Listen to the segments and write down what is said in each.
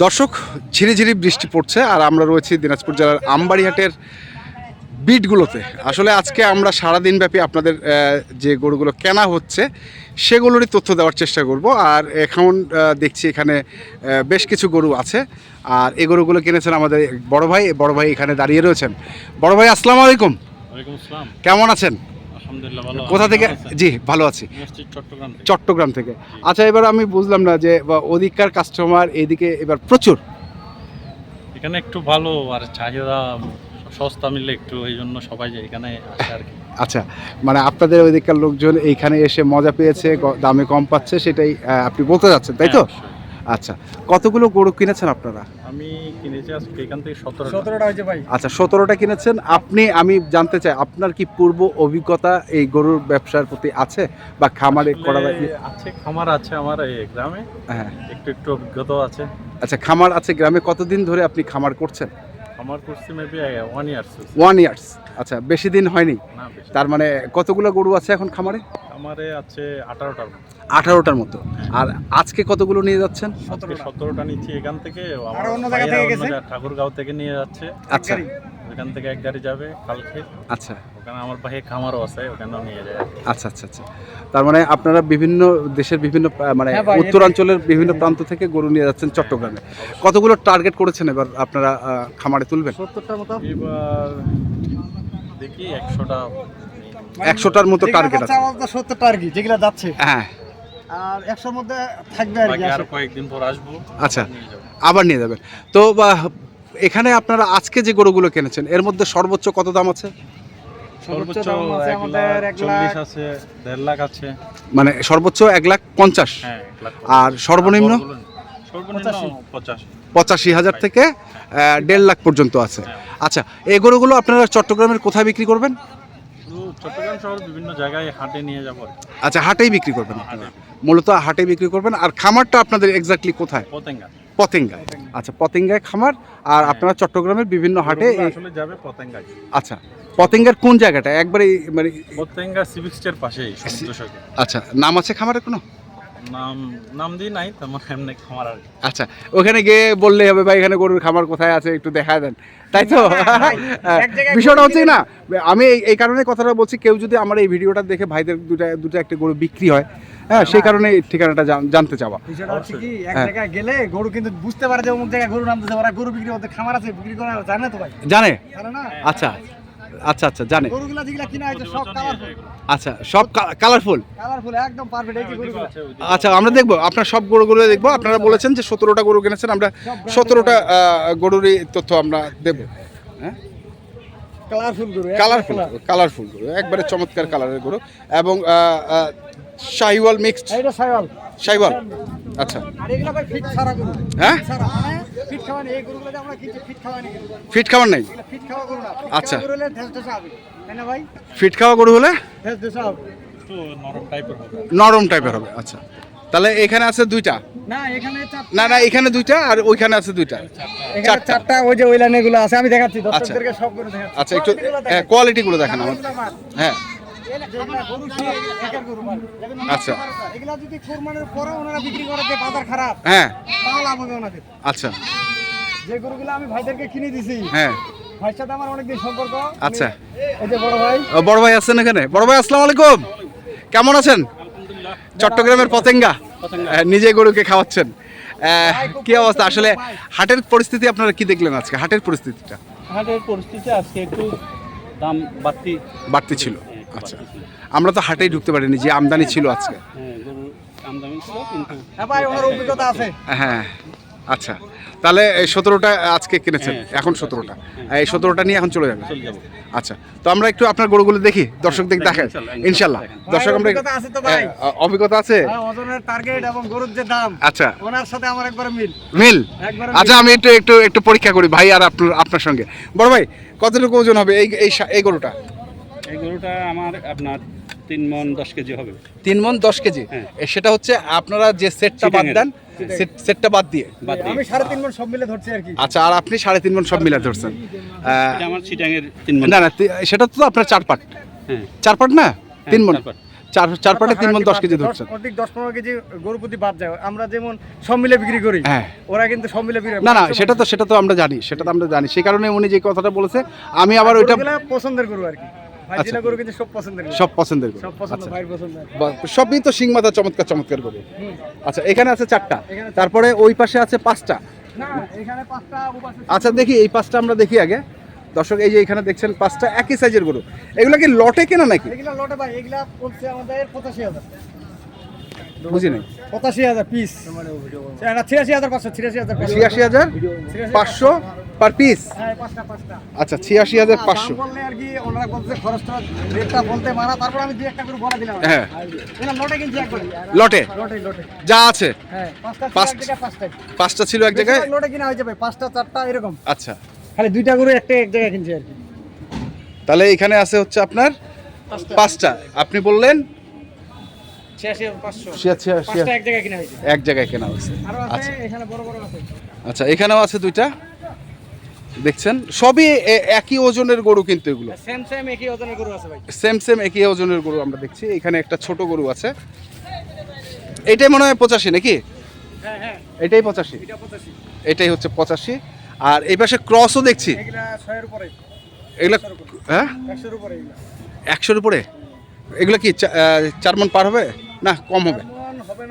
দর্শক ঝিরি ঝিরি বৃষ্টি পড়ছে আর আমরা রয়েছি দিনাজপুর জেলার আমবাড়িহাটের বিটগুলোতে। আসলে আজকে আমরা সারাদিন ব্যাপী আপনাদের যে গরুগুলো কেনা হচ্ছে সেগুলোরই তথ্য দেওয়ার চেষ্টা করব। আর এখন দেখছি এখানে বেশ কিছু গরু আছে। আর এই গরুগুলো কিনেছেন আমাদের বড় ভাই বড় ভাই এখানে দাঁড়িয়ে রয়েছেন। বড় ভাই আসসালামু আলাইকুম। কেমন আছেন? কোথা থেকে? জি ভালো আছি। চট্টগ্রাম থেকে। আচ্ছা এবার আমি বুঝলাম না যে বা, অধিককার কাস্টমার এদিকে এবার প্রচুর। এখানে একটু ভালো আর চাহিদা সস্তা মিললে একটু এই জন্য সবাই যে এখানে আসে আর কি। আচ্ছা মানে আপনাদের ওইদিককার লোকজন এইখানে এসে মজা পেয়েছে দামে কম পাচ্ছে সেটাই আপনি বলতে যাচ্ছেন তাই তো? হ্যাঁ, অবশ্যই। আচ্ছা কতগুলো গরু কিনেছেন আপনারা? আমি কিনেছি আজকে এখান থেকে সতেরো সতেরোটা হয়েছে ভাই। আচ্ছা সতেরোটা কিনেছেন। আপনি আমি জানতে চাই আপনার কি পূর্ব অভিজ্ঞতা এই গরুর ব্যবসার প্রতি আছে? বা খামারে করা আছে খামার আছে আমার এই গ্রামে। হ্যাঁ। একটু একটু অভিজ্ঞতা আছে। আচ্ছা খামার আছে গ্রামে। কতদিন ধরে আপনি খামার করছেন? খামার করছি maybe one years one years আচ্ছা বেশি দিন হয়নি? তার মানে কতগুলো গরু আছে এখন খামারে? খামারে আছে আঠারোটার মতো। আঠারোটার মতো। আর আজকে কতগুলো নিয়ে যাচ্ছেন? আজকে সতেরোটা নিচ্ছি এখান থেকে। আমার আর অন্য জায়গা থেকে গেছে? ঠাকুরগাঁও থেকে নিয়ে যাচ্ছে। আচ্ছা। ওখান থেকে এক গাড়ি যাবে কালকে। আচ্ছা। ওখানে আমার ভাই খামারও আছে ওখানেও নিয়ে যায়। আচ্ছা আচ্ছা আচ্ছা। তার মানে আপনারা বিভিন্ন দেশের বিভিন্ন মানে হ্যাঁ উত্তরাঞ্চলের বিভিন্ন প্রান্ত থেকে গরু নিয়ে যাচ্ছেন চট্টগ্রামে। কতগুলো টার্গেট করেছেন এবার আপনারা খামারে তুলবেন? সত্তরটার মতো। এবার দেখি একশোটা। একশোটার মতো টার্গেট আছে। আমাদের সত্তরটা আর কি যাচ্ছে। হ্যাঁ। আর একশোর মধ্যে থাকবে আর। কয়েকদিন পর আসব। আচ্ছা। আবার নিয়ে যাবেন। তো বা, এখানে আপনারা আজকে যে গরুগুলো কিনেছেন এর মধ্যে সর্বোচ্চ কত দাম আছে? সর্বোচ্চ আছে লাখ আছে দেড় লাখ আছে। মানে সর্বোচ্চ এক লাখ পঞ্চাশ। হ্যাঁ আর সর্বনিম্ন? পঁচাশি। হাজার থেকে দেড় লাখ পর্যন্ত আছে। হ্যাঁ। আচ্ছা এই গরুগুলো আপনারা চট্টগ্রামের কোথায় বিক্রি করবেন? চট্টগ্রাম শহর বিভিন্ন জায়গায় হাটে নিয়ে যাব আচ্ছা হাটেই বিক্রি করবেন আপনারা? মূলত হাটে বিক্রি করবেন। আর খামারটা আপনাদের এক্স্যাক্টলি কোথায়? পতেঙ্গা। পতেঙ্গায়। আচ্ছা পতেঙ্গায় খামার। আর আপনারা চট্টগ্রামের বিভিন্ন হাটে আসলে যাবে পতেঙ্গায়। আচ্ছা পতেঙ্গার কোন জায়গাটা? একবারে মানে পতেঙ্গা সিভিক পাশেই আচ্ছা নাম আছে খামারের কোনো? নাম নাম দিয়ে নাই তেমন এমনি খামার আর আচ্ছা ওখানে গিয়ে বললেই হবে ভাই এখানে গরুর খামার কোথায় আছে? একটু দেখায় দেন। তাই তো? হ্যাঁ, বিষয়টা হচ্ছে না আমি এই- কারণে কথাটা বলছি কেউ যদি আমার এই ভিডিওটা দেখে ভাইদের দুটা দুটো একটা গরু বিক্রি হয় হ্যাঁ সেই কারণে ঠিকানাটা জানতে চাওয়া। বিষয়টা হচ্ছে কি এক হ্যাঁ। জায়গায় গেলে গরু কিন্তু বুঝতে পারে যে অমুক জায়গায় গরু নামতেছে ওরা গরু বিক্রি করতে খামার আছে বিক্রি করা জানে তো ভাই? জানে? জানে না? আচ্ছা। আচ্ছা আচ্ছা জানে। গরুগুলা যেগুলা কিনা হয়েছে সব কালারফুল আচ্ছা সব কালারফুল কালারফুল একদম পারফেক্ট এই যে গরুগুলা। আচ্ছা আমরা দেখব আপনার সব গরুগুলো দেখব। আপনারা বলেছেন যে সতেরোটা গরু কিনেছেন আমরা সতেরোটা গরুরই তথ্য আমরা দেবো হ্যাঁ? কালারফুল গরু কালারফুল কালারফুল গরু একবারে চমৎকার কালারের গরু। এবং শাহিওয়াল মিক্সড এইটা সাইওয়াল শাহিওয়াল আচ্ছা। হ্যাঁ? ফিট খাওয়া নেই? আচ্ছা। ফিট খাওয়া গরু হলে? নরম টাইপের হবে আচ্ছা। তাহলে এখানে আছে দুইটা? না না এখানে দুইটা আর ওইখানে আছে দুইটা। চারটা। ওই যে ওই লাইনে গুলো আছে আমি দেখাচ্ছি দর্শকদেরকে সব গরু দেখাচ্ছি। আচ্ছা একটু কোয়ালিটিগুলো দেখাচ্ছি। কোয়ালিটিগুলো দেখান আমার। হ্যাঁ। আচ্ছা। এগুলা যদি কোরবানির পরে ওনারা বিক্রি করে যে বাজার খারাপ হ্যাঁ। তাও লাভ হবে ওনাদের। আচ্ছা। যে গরুগুলো আমি ভাইদেরকে কিনে দিছি হ্যাঁ। ভাইয়ের সাথে আমার অনেকদিন সম্পর্ক। আচ্ছা। এই যে বড় ভাই। ও, বড় ভাই আছেন এখানে? বড় ভাই আসসালামু আলাইকুম। কেমন আছেন? চট্টগ্রামের পতেঙ্গা। নিজে গরুকে খাওয়াচ্ছেন। কি অবস্থা? আসলে হাটের পরিস্থিতি আপনারা কি দেখলেন আজকে? হাটের পরিস্থিতিটা? হাটের পরিস্থিতি আজকে একটু দাম বাড়তি বাড়তি ছিল। আচ্ছা। আমরা তো হাটেই ঢুকতে পারিনি যে আমদানি ছিল আজকে। হ্যাঁ গরুর আমদানি ছিল কিন্তু হ্যাঁ ভাই ওনার অভিজ্ঞতা আছে। হ্যাঁ আচ্ছা। তাহলে এই সতেরোটা আজকে কিনেছেন? হ্যাঁ, এখন সতেরোটা। এই সতেরোটা নিয়ে এখন চলে যাবে। আচ্ছা তো আমরা একটু আপনার গরুগুলো দেখি দর্শকদের দেখেন। ইনশাল্লাহ, দর্শক আমরা অভিজ্ঞতা আছে তো ভাই? অভিজ্ঞতা আছে? ওজনের টার্গেট এবং গরুর যে দাম আচ্ছা। ওনার সাথে আমার একবার মিল। মিল? আচ্ছা আমি একটু একটু একটু পরীক্ষা করি ভাই আর আপনার আপনার সঙ্গে। বড় ভাই কতটুকু ওজন হবে এই এই গরুটা? গরুটা আমার আপনার তিন মন দশ কেজি হবে। তিন মন দশ কেজি? হ্যাঁ। সেটা হচ্ছে আপনারা যে সেটটা বাদ দেন সেট- সেটটা বাদ দিয়ে। বাদ আমি সাড়ে তিন মন সব মিলে ধরছি আর কি। আচ্ছা আর আপনি সাড়ে তিন মন সব মিলে ধরছেন। আমার চিটাঙের তিন মন। না না সেটা তো আপনার চার পাট। হ্যাঁ। চার পাট না? তিন মন। চার চার পাটে তিন মন দশ কেজি ধরছেন। অধিক দশ পনেরো কেজি গরু প্রতি বাদ যায়। আমরা যেমন সব মিলে বিক্রি করি হ্যাঁ। ওরা কিন্তু সব মিলে বিক্রি না না সেটা তো সেটা তো আমরা জানি সেটা তো আমরা জানি। সেই কারণে উনি যে কথাটা বলেছে আমি আবার ওইটা পছন্দের গরু আর কি। আচ্ছা। সব পছন্দের আচ্ছা। সবই তো সিং মাথা চমৎকার চমৎকার গরু। আচ্ছা এখানে আছে চারটা। তারপরে ওই পাশে আছে পাঁচটা। আচ্ছা দেখি এই পাঁচটা আমরা দেখি আগে। দর্শক এই যে এখানে দেখছেন পাঁচটা একই সাইজের গরু। এগুলো কি লটে কেনা নাকি? লটে ভাই এগুলা আমাদের পঁচাশি হাজার। বুঝি নাই পঁচাশি হাজার পিস ছিয়াশি হাজার পাঁচশো ছিয়াশি হাজার ছিয়াশি হাজার পাঁচশো পার পিস হ্যাঁ পাঁচটা পাঁচটা। আচ্ছা ছিয়াশি হাজার পাঁচশো। বললে আর কি ওনারা বলছে খরচটা রেটটা বলতে মারা তারপর আমি দুই একটা করে বলে দিলাম। হ্যাঁ। লটে যা আছে। হ্যাঁ পাঁচটা ছিল এক জায়গায় লটে কিনা হয়েছে ভাই পাঁচটা চারটা এরকম। আচ্ছা। খালি দুইটা করে একটা এক জায়গায় কিনছি আর কি। তাহলে এখানে আছে হচ্ছে আপনার পাঁচটা। আপনি বললেন এক জায়গায় কিনা হয়েছে। আচ্ছা। আচ্ছা এখানেও আছে দুইটা? দেখছেন? সবই একই ওজনের গরু কিন্তু এগুলো। সেম সেম একই ওজনের গরু আছে ভাই। সেম সেম একই ওজনের গরু আমরা দেখছি। এখানে একটা ছোট গরু আছে। এটাই মনে হয় পঁচাশি নাকি? হ্যাঁ হ্যাঁ। এটাই পঁচাশি। এটাই হচ্ছে পঁচাশি। আর এই পাশে ক্রসও দেখছি। এগুলা হ্যাঁ? একশোর উপরে। এগুলা কি চার মন পার হবে? না কম হবে।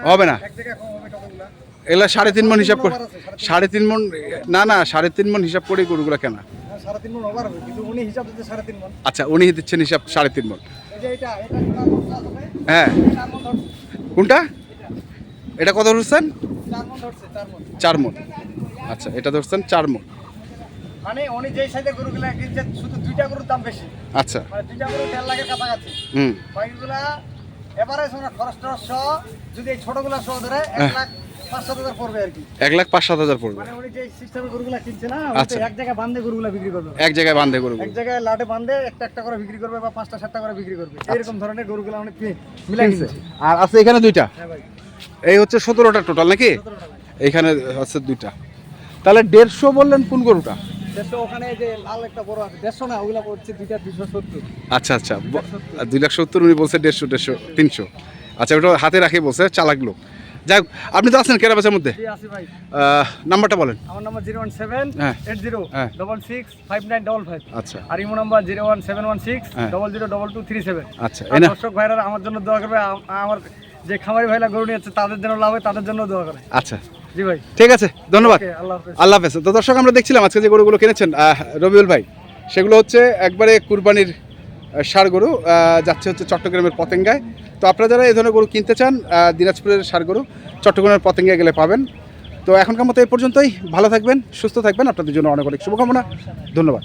হবে না। এগুলো সাড়ে তিন মন হিসাব করে সাড়ে তিন মন না না সাড়ে তিন মন হিসাব করে গরুগুলো কেনা। আচ্ছা উনি দিচ্ছেন হিসাব সাড়ে তিন মন। হ্যাঁ। কোনটা? এটা কত ধরছেন? চার মন। আচ্ছা এটা ধরছেন চার মন। মানে উনি যেই গরুগুলা শুধু দুইটা গরুর দাম বেশি। আচ্ছা। মানে দুইটা গরু দেড় লাখের কাছাকাছি। হুম। বাকিগুলা এবারে শোনা খরচ টরচ সহ যদি এই ছোটগুলা সহ ধরে এক হ্যাঁ। লাখ পাঁচ সাত হাজার পড়বে আর কি। এক লাখ পাঁচ সাত হাজার পড়বে। মানে যে সিস্টেমের গরুগুলা কিনছে না উনি তো আচ্ছা। এক জায়গায় বান্ধে গরুগুলা বিক্রি করবে। এক জায়গায় বান্ধে গরু এক জায়গায় লাটে বান্ধে একটা একটা করে বিক্রি করবে বা পাঁচটা সাতটা করে বিক্রি করবে। এরকম ধরনের গরুগুলা অনেক মিলাই আর আছে এখানে দুইটা? হ্যাঁ এই হচ্ছে সতেরোটা টোটাল নাকি? এইখানে আছে দুইটা। তাহলে দেড়শো বললেন কোন গরুটা? দেড়শো ওখানে যে লাল একটা বড় আছে দেড়শো না ওগুলা পড়ছে দুইটা দুশো সত্তর। আচ্ছা আচ্ছা দুই লাখ সত্তর উনি বলছে দেড়শো দেড়শো তিনশো। আচ্ছা ওটা হাতে রাখে বলছে চালাক লোক। যাই হোক, আপনি তো আছেন মধ্যে? নাম্বারটা বলেন। আমার নাম্বার জিরো ওয়ান সেভেন হ্যাঁ। এইট জিরো হ্যাঁ। Double six five nine double five. আচ্ছা। আর imo number zero one seven one six হ্যাঁ। Double zero double two three seven. আচ্ছা দর্শক ভাইরা আমার জন্য দোয়া করবে আমার যে খামারি ভাইরা গরু নিয়ে তাদের জন্য লাভ হয় তাদের জন্য দোয়া করে। আচ্ছা। জি ভাই। ঠিক আছে ধন্যবাদ। আল্লাহ হাফেজ। তো দর্শক আমরা দেখছিলাম আজকে যে গরুগুলো কিনেছেন রবিউল ভাই সেগুলো হচ্ছে একবারে কুরবানির ষাড় গরু যাচ্ছে হচ্ছে চট্টগ্রামের পতেঙ্গায়। তো আপনারা যারা এই ধরনের গরু কিনতে চান দিনাজপুরের ষাড় গরু চট্টগ্রামের পতেঙ্গায় গেলে পাবেন। তো এখনকার মতো এই পর্যন্তই। ভালো থাকবেন সুস্থ থাকবেন। আপনাদের জন্য অনেক অনেক শুভকামনা। ধন্যবাদ।